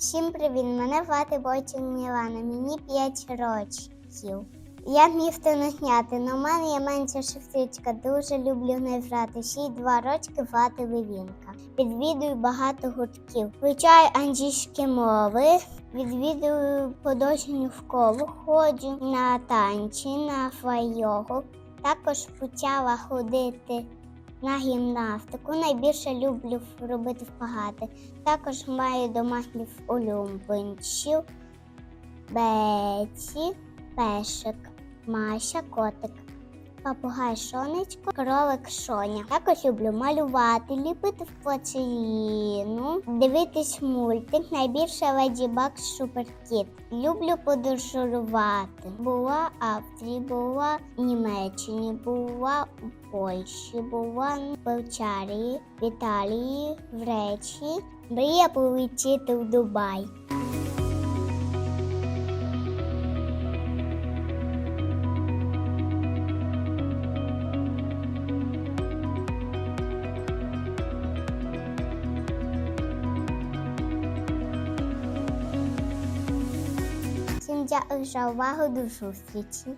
Всім привіт! Мене звати Бойчик Мілана, мені 5 років. Я містонохняти, але в мене є менша шевчичка, дуже люблю не грати. Ще й два рочки звати Левінка. Відвідую багато гуртків. Вивчаю англійські мови, відвідую художню школу, ходжу на танці, на флайогу. Також почала ходити на гімнастику. Найбільше люблю робити впагати. Також маю домашніх улюбленців. Беці, пешик, Маша, котик, папугай Шонечко, кролик Шоня. Також люблю малювати, ліпити в плацеліну, дивитись мультик. Найбільше Леді Баг Суперкіт. Люблю подорожувати. Була в Австрії, була в Німеччині, була у Польщі, була в Болгарії, в Італії, в Греції. Мрія полетіти в Дубай. Всім дякую за увагу до зустрічі.